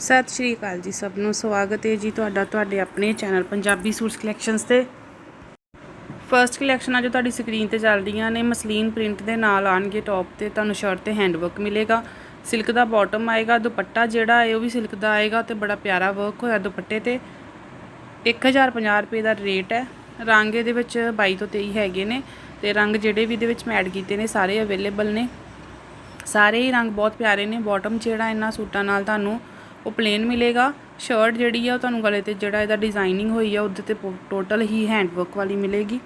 ਸਤਿ ਸ਼੍ਰੀ ਅਕਾਲ ਜੀ ਸਭ ਨੂੰ। ਸਵਾਗਤ ਹੈ ਜੀ ਤੁਹਾਡਾ ਤੁਹਾਡੇ ਆਪਣੇ ਚੈਨਲ ਪੰਜਾਬੀ ਸੂਟਸ ਕਲੈਕਸ਼ਨਸ ਤੇ। ਫਰਸਟ ਕਲੈਕਸ਼ਨ ਆ ਜੋ ਤੁਹਾਡੀ ਸਕਰੀਨ ਤੇ ਚੱਲ ਰਹੀਆਂ ਨੇ, ਮਸਲੀਨ ਪ੍ਰਿੰਟ ਦੇ ਨਾਲ ਆਣਗੇ ਟੌਪ ਤੇ। ਤੁਹਾਨੂੰ ਸ਼ਰਟ ਤੇ ਹੈਂਡਵਰਕ ਮਿਲੇਗਾ। ਸਿਲਕ ਦਾ ਬਾਟਮ ਆਏਗਾ, ਦੁਪੱਟਾ ਜਿਹੜਾ ਹੈ ਉਹ ਵੀ ਸਿਲਕ ਦਾ ਆਏਗਾ ਤੇ ਬੜਾ ਪਿਆਰਾ ਵਰਕ ਹੋਇਆ ਦੁਪੱਟੇ ਤੇ। 1050 ਰੁਪਏ ਦਾ ਰੇਟ ਹੈ। ਰੰਗ ਇਹਦੇ ਵਿੱਚ 22 ਤੋਂ 23 ਹੈਗੇ ਨੇ ਤੇ ਰੰਗ ਜਿਹੜੇ ਵੀ ਇਹਦੇ ਵਿੱਚ ਮੈਂ ਐਡ ਕੀਤੇ ਨੇ, ਸਾਰੇ ਅਵੇਲੇਬਲ ਨੇ। ਸਾਰੇ ਹੀ ਰੰਗ ਬਹੁਤ ਪਿਆਰੇ ਨੇ। ਬਾਟਮ ਜਿਹੜਾ ਇਹਨਾਂ ਸੂਟਾਂ ਨਾਲ ਤੁਹਾਨੂੰ ਉਹ ਪਲੇਨ ਮਿਲੇਗਾ। ਸ਼ਰਟ ਜਿਹੜੀ ਆ ਉਹ ਤੁਹਾਨੂੰ ਗਲੇ ਤੇ ਜਿਹੜਾ ਇਹਦਾ ਡਿਜ਼ਾਈਨਿੰਗ ਹੋਈ ਆ, ਉਹਦੇ ਤੇ ਟੋਟਲ ਹੀ ਹੈਂਡ ਵਰਕ ਵਾਲੀ ਮਿਲੇਗੀ।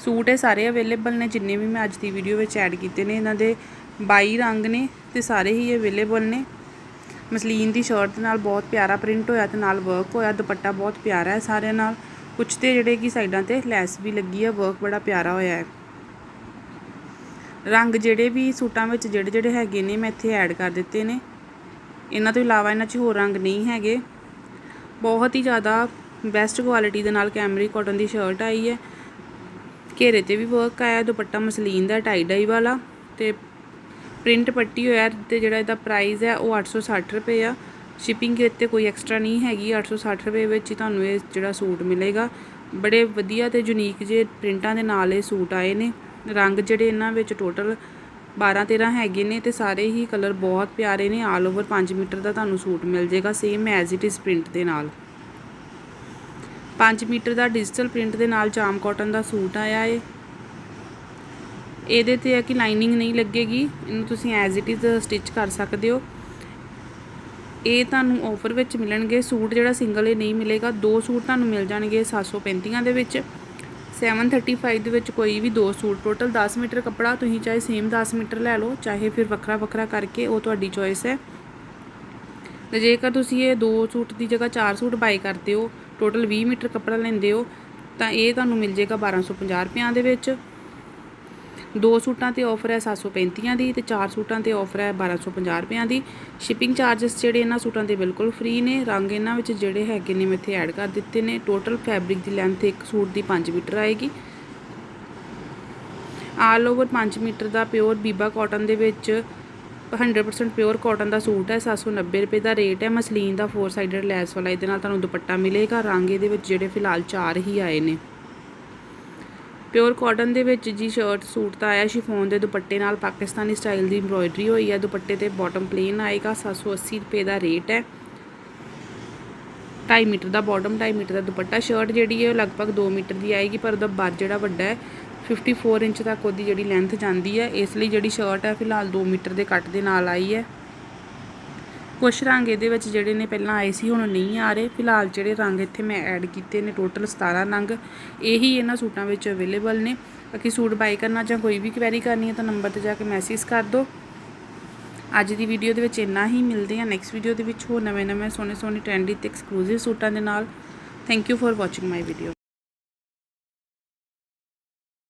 ਸੂਟ ਇਹ ਸਾਰੇ ਅਵੇਲੇਬਲ ਨੇ, ਜਿੰਨੇ ਵੀ ਮੈਂ ਅੱਜ ਦੀ ਵੀਡੀਓ ਵਿੱਚ ਐਡ ਕੀਤੇ ਨੇ, ਇਹਨਾਂ ਦੇ 22 ਰੰਗ ਨੇ ਤੇ ਸਾਰੇ ਹੀ ਅਵੇਲੇਬਲ ਨੇ। ਮਸਲੀਨ ਦੀ ਸ਼ਰਟ ਦੇ ਨਾਲ ਬਹੁਤ ਪਿਆਰਾ ਪ੍ਰਿੰਟ ਹੋਇਆ ਤੇ ਨਾਲ ਵਰਕ ਹੋਇਆ, ਦੁਪੱਟਾ ਬਹੁਤ ਪਿਆਰਾ ਹੈ ਸਾਰਿਆਂ ਨਾਲ। ਕੁਛ ਤੇ ਜਿਹੜੇ ਕਿ ਸਾਈਡਾਂ ਤੇ ਲੈਸ ਵੀ ਲੱਗੀ ਆ ਵਰਕ ਬੜਾ ਪਿਆਰਾ ਹੋਇਆ ਹੈ। ਰੰਗ ਜਿਹੜੇ ਵੀ ਸੂਟਾਂ ਵਿੱਚ ਜਿਹੜੇ ਜਿਹੜੇ ਹੈਗੇ ਨੇ, ਮੈਂ ਇੱਥੇ ਐਡ ਕਰ ਦਿੱਤੇ ਨੇ। ਇਹਨਾਂ ਤੋਂ ਇਲਾਵਾ ਇਹਨਾਂ 'ਚ ਹੋਰ ਰੰਗ ਨਹੀਂ ਹੈਗੇ। ਬਹੁਤ ਹੀ ਜ਼ਿਆਦਾ ਬੈਸਟ ਕੁਆਲਿਟੀ ਦੇ ਨਾਲ ਕੈਮਰੀ ਕਾਟਨ ਦੀ ਸ਼ਰਟ ਆਈ ਹੈ। ਘੇਰੇ ਤੇ ਵੀ ਵਰਕ ਆਇਆ, ਦੁਪੱਟਾ ਮਸਲੀਨ ਦਾ ਟਾਈ ਡਾਈ ਵਾਲਾ ਤੇ ਪ੍ਰਿੰਟ ਪੱਟੀ ਹੋਇਆ ਤੇ ਜਿਹੜਾ ਇਹਦਾ ਪ੍ਰਾਈਸ ਹੈ ਉਹ 860 ਰੁਪਏ ਆ। ਸ਼ਿਪਿੰਗ ਤੇ ਕੋਈ ਐਕਸਟਰਾ ਨਹੀਂ ਹੈਗੀ 860 ਰੁਪਏ ਵਿੱਚ ਹੀ ਤੁਹਾਨੂੰ ਇਹ ਜਿਹੜਾ ਸੂਟ ਮਿਲੇਗਾ। ਬੜੇ ਵਧੀਆ ਤੇ ਯੂਨੀਕ ਜੇ ਪ੍ਰਿੰਟਾਂ ਦੇ ਨਾਲ ਇਹ ਸੂਟ ਆਏ ਨੇ। ਰੰਗ ਜਿਹੜੇ ਇਹਨਾਂ ਵਿੱਚ ਟੋਟਲ 12 13 ਹੈਗੇ ਨੇ ਤੇ ਸਾਰੇ ਹੀ ਕਲਰ ਬਹੁਤ ਪਿਆਰੇ ਨੇ ਆਲ ਓਵਰ 5 ਮੀਟਰ ਦਾ ਤੁਹਾਨੂੰ ਸੂਟ ਮਿਲ ਜਾਏਗਾ same as it is print ਦੇ ਨਾਲ। 5 ਮੀਟਰ ਦਾ ਡਿਜੀਟਲ ਪ੍ਰਿੰਟ ਦੇ ਨਾਲ ਜਾਮ ਕਾਟਨ ਦਾ ਸੂਟ ਆਇਆ ਏ। ਇਹਦੇ ਤੇ ਹੈ ਕਿ ਲਾਈਨਿੰਗ ਨਹੀਂ ਲੱਗੇਗੀ, ਇਹਨੂੰ ਤੁਸੀਂ ਐਜ਼ ਇਟ ਇਜ਼ ਸਟਿਚ ਕਰ ਸਕਦੇ ਹੋ। ਇਹ ਤੁਹਾਨੂੰ ਆਫਰ ਵਿੱਚ ਮਿਲਣਗੇ, ਸੂਟ ਜਿਹੜਾ ਸਿੰਗਲ ਇਹ ਨਹੀਂ ਮਿਲੇਗਾ, ਦੋ ਸੂਟ ਤੁਹਾਨੂੰ ਮਿਲ ਜਾਣਗੇ 735 ਦੇ ਵਿੱਚ। 735 ਦੇ ਵਿੱਚ ਕੋਈ ਵੀ ਦੋ ਸੂਟ ਟੋਟਲ 10 ਮੀਟਰ ਕੱਪੜਾ ਤੁਸੀਂ ਚਾਹੇ ਸੇਮ 10 ਮੀਟਰ ਲੈ ਲਓ, ਚਾਹੇ ਫਿਰ ਵੱਖਰਾ ਵੱਖਰਾ ਕਰਕੇ ਉਹ ਤੁਹਾਡੀ ਚੋਇਸ ਹੈ। ਤੇ ਜੇਕਰ ਤੁਸੀਂ ਇਹ ਦੋ ਸੂਟ ਦੀ ਜਗ੍ਹਾ ਚਾਰ ਸੂਟ ਬਾਈ ਕਰਦੇ ਹੋ ਟੋਟਲ 20 ਮੀਟਰ ਕੱਪੜਾ ਲੈਂਦੇ ਹੋ, ਤਾਂ ਇਹ ਤੁਹਾਨੂੰ ਮਿਲ ਜਾਏਗਾ 1250 ਰੁਪਿਆਂ ਦੇ ਵਿੱਚ। ਦੋ ਸੂਟਾਂ ਤੇ ਆਫਰ ਹੈ 735 ਦੀ ਤੇ ਚਾਰ ਸੂਟਾਂ ਤੇ ਆਫਰ ਹੈ 1250 ਰੁਪਿਆਂ ਦੀ। ਸ਼ਿਪਿੰਗ ਚਾਰजेस ਜਿਹੜੇ ਇਹਨਾਂ ਸੂਟਾਂ ਦੇ ਬਿਲਕੁਲ ਫ੍ਰੀ ਨੇ। ਰੰਗ ਇਹਨਾਂ ਵਿੱਚ ਜਿਹੜੇ ਹੈਗੇ ਨੇ, ਮੈਂ ਇੱਥੇ ਐਡ ਕਰ ਦਿੱਤੇ ਨੇ। ਟੋਟਲ ਫੈਬਰਿਕ ਦੀ ਲੈਂਥ ਇੱਕ ਸੂਟ ਦੀ 5 ਮੀਟਰ ਆਏਗੀ। ਆਲ ਓਵਰ 5 ਮੀਟਰ ਦਾ ਪਿਓਰ ਬੀਬਾ ਕਾਟਨ ਦੇ ਵਿੱਚ 100% ਪਿਓਰ ਕਾਟਨ ਦਾ ਸੂਟ ਹੈ। 790 ਰੁਪਏ ਦਾ ਰੇਟ ਹੈ। ਮਸਲੀਨ ਦਾ ਫੋਰ ਸਾਈਡਡ ਲੈਸ ਵਾਲਾ ਇਹਦੇ ਨਾਲ ਤੁਹਾਨੂੰ ਦੁਪੱਟਾ ਮਿਲੇਗਾ। ਰੰਗ ਇਹਦੇ ਵਿੱਚ ਜਿਹੜੇ ਫਿਲਹਾਲ ਚਾਰ ਹੀ ਆਏ ਨੇ। ਪਿਓਰ ਕਾਟਨ ਦੇ ਵਿੱਚ ਜੀ ਸ਼ਰਟ ਸੂਟ ਤਾਂ ਆਇਆ ਸ਼ਿਫੋਨ ਦੇ ਦੁਪੱਟੇ ਨਾਲ, ਪਾਕਿਸਤਾਨੀ ਸਟਾਈਲ ਦੀ ਐਮਬ੍ਰੋਇਡਰੀ ਹੋਈ ਹੈ ਦੁਪੱਟੇ ਤੇ ਬਾਟਮ ਪਲੇਨ ਆਏਗਾ 780 ਰੁਪਏ ਦਾ ਰੇਟ ਹੈ। 2.5 ਮੀਟਰ ਦਾ ਬਾਟਮ 2.5 ਮੀਟਰ ਦਾ ਦੁਪੱਟਾ ਸ਼ਰਟ ਜਿਹੜੀ ਹੈ ਉਹ ਲਗਭਗ 2 ਮੀਟਰ ਦੀ ਆਏਗੀ, ਪਰ ਉਹਦਾ ਬਾਰ ਜਿਹੜਾ ਵੱਡਾ ਹੈ 54 ਇੰਚ ਤੱਕ ਉਹਦੀ ਜਿਹੜੀ ਲੈਂਥ ਜਾਂਦੀ ਹੈ, ਇਸ ਲਈ ਜਿਹੜੀ ਸ਼ਰਟ ਹੈ, ਫਿਲਹਾਲ 2 ਮੀਟਰ ਦੇ ਕੱਟ ਦੇ ਨਾਲ ਆਈ ਹੈ। ਕੁਛ ਰੰਗ ਇਹਦੇ ਵਿੱਚ ਜਿਹੜੇ ਨੇ ਪਹਿਲਾਂ ਆਏ ਸੀ, ਹੁਣ ਨਹੀਂ ਆ ਰਹੇ। ਫਿਲਹਾਲ ਜਿਹੜੇ ਰੰਗ ਇੱਥੇ ਮੈਂ ਐਡ ਕੀਤੇ ਨੇ ਟੋਟਲ 17 ਰੰਗ। ਇਹੀ ਇਹਨਾਂ ਸੂਟਾਂ ਵਿੱਚ ਅਵੇਲੇਬਲ ਨੇ। ਬਾਕੀ ਸੂਟ ਬਾਈ ਕਰਨਾ ਜਾਂ ਕੋਈ ਵੀ ਕੁਐਰੀ ਕਰਨੀ ਹੈ ਤਾਂ ਨੰਬਰ ਤੇ ਜਾ ਕੇ ਮੈਸੇਜ ਕਰ ਦਿਓ। ਅੱਜ ਦੀ ਵੀਡੀਓ ਦੇ ਵਿੱਚ ਇੰਨਾ ਹੀ। ਮਿਲਦੇ ਆ ਨੈਕਸਟ ਵੀਡੀਓ ਦੇ ਵਿੱਚ ਹੋਰ ਨਵੇਂ ਨਵੇਂ ਸੋਹਣੇ ਸੋਹਣੇ ਟ੍ਰੈਂਡੀ ਤੇ ਐਕਸਕਲੂਸਿਵ ਸੂਟਾਂ ਦੇ ਨਾਲ। Thank you for watching my video